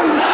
Hallelujah.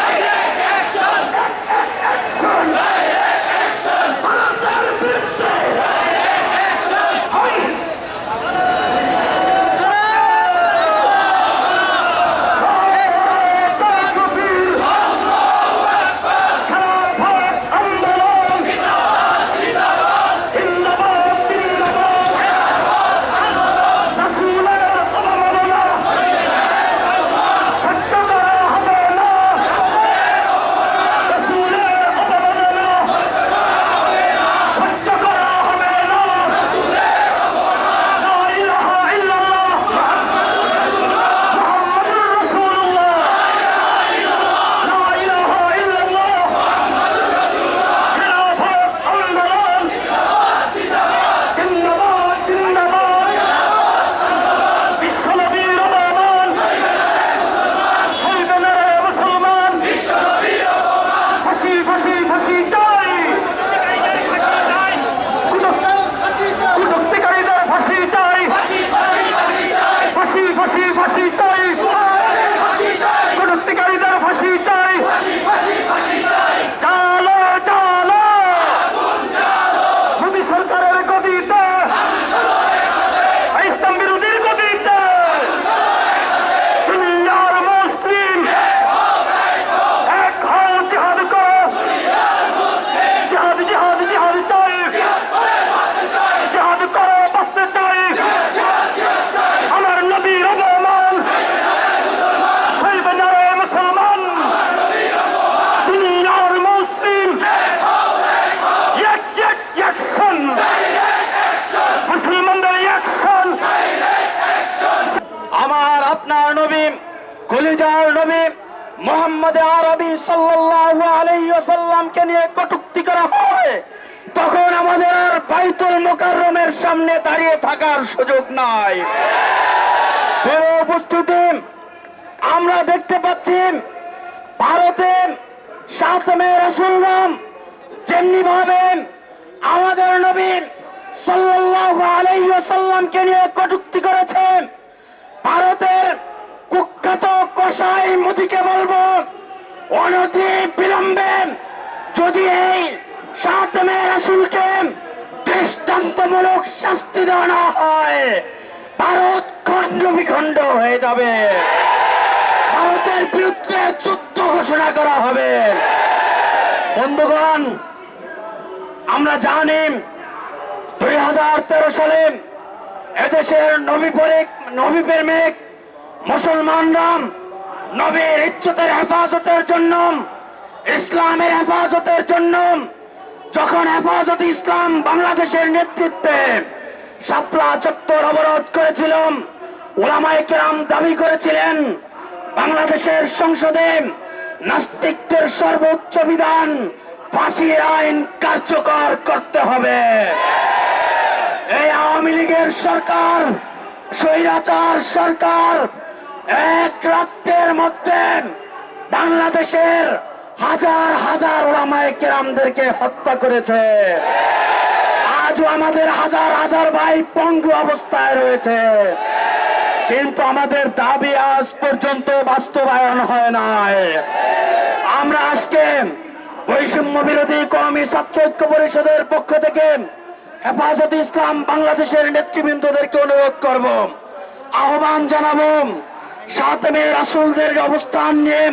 আপনার নবী, কলিজার নবী মোহাম্মদ আরবি সাল্লাল্লাহু আলাইহি ওয়াসাল্লামকে নিয়ে কটূক্তি করা হয়। তখন আমাদের বাইতুল মুকাররমের সামনে দাঁড়িয়ে থাকার সুযোগ নাই। উপস্থিতি, আমরা দেখতে পাচ্ছি ভারতে সাতমে রসুল্লাম যেমনি ভাবে আমাদের নবী সাল্লাল্লাহু আলাইহি ওয়াসাল্লামকে নিয়ে কটুক্তি করেছেন ভারতের কুখ্যাত কসাই মোদীকে বলব, অনতি বিলম্বে যদি এই সাতমে রাসুলকে দৃষ্টান্তমূলক শাস্তি দেওয়া না হয়, ভারত খণ্ড বিখণ্ড হয়ে যাবে। ভারতের বিরুদ্ধে যুদ্ধ ঘোষণা করা হবে। বন্ধুগণ, আমরা জানি দুই হাজার তেরো সালে এদেশের নবী নবী প্রেমিক মুসলমানরা নবীর ইজ্জতের হেফাজতের জন্য, ইসলামের হেফাজতের জন্য, যখন হেফাজত ইসলাম বাংলাদেশের নেতৃত্বে শাপলা চত্বর অবরোধ করেছিলাম, ওলামায়ে কেরাম দাবি করেছিলেন, বাংলাদেশের সংসদে নাস্তিকদের সর্বোচ্চ বিধান ফাঁসির আইন কার্যকর করতে হবে। এই আওয়ামী লীগের সরকার, স্বৈরাচার সরকার এক রাত্রের মধ্যে বাংলাদেশের হাজার হাজার ওলামায় কেরামদেরকে হত্যা করেছে। আজও আমাদের হাজার হাজার ভাই পঙ্গু অবস্থায় রয়েছে। কিন্তু আমাদের দাবি আজ পর্যন্ত বাস্তবায়ন হয় নাই। আমরা আজকে বৈষম্য বিরোধী কমি ছাত্র ঐক্য পরিষদের পক্ষ থেকে হেফাজত ইসলাম বাংলাদেশের নেতৃবৃন্দদেরকে অনুরোধ করব, আহ্বান জানাব সাতমে রাসুলদের অবস্থান নিয়ে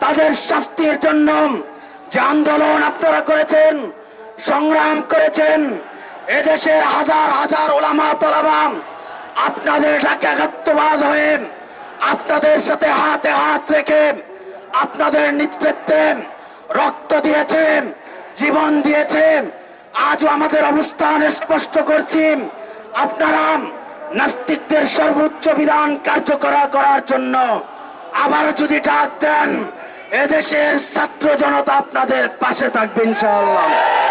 তাদের শাস্তির জন্য যে আন্দোলন আপনারা করেছেন, সংগ্রাম করেছেন, এদেশের হাজার হাজার ওলামা তলাবাম আপনাদের ডাকে আঘাতবাদ হয়ে আপনাদের সাথে হাতে হাত রেখে আপনাদের নেতৃত্বে রক্ত দিয়েছেন জীবন দিয়েছেন আজও আমাদের অবস্থান স্পষ্ট করছি। আপনারা নাস্তিকদের সর্বোচ্চ বিধান কার্যকর করার জন্য আবার যদি ডাক দেন, এদেশের ছাত্র জনতা আপনাদের পাশে থাকবে ইনশাআল্লাহ।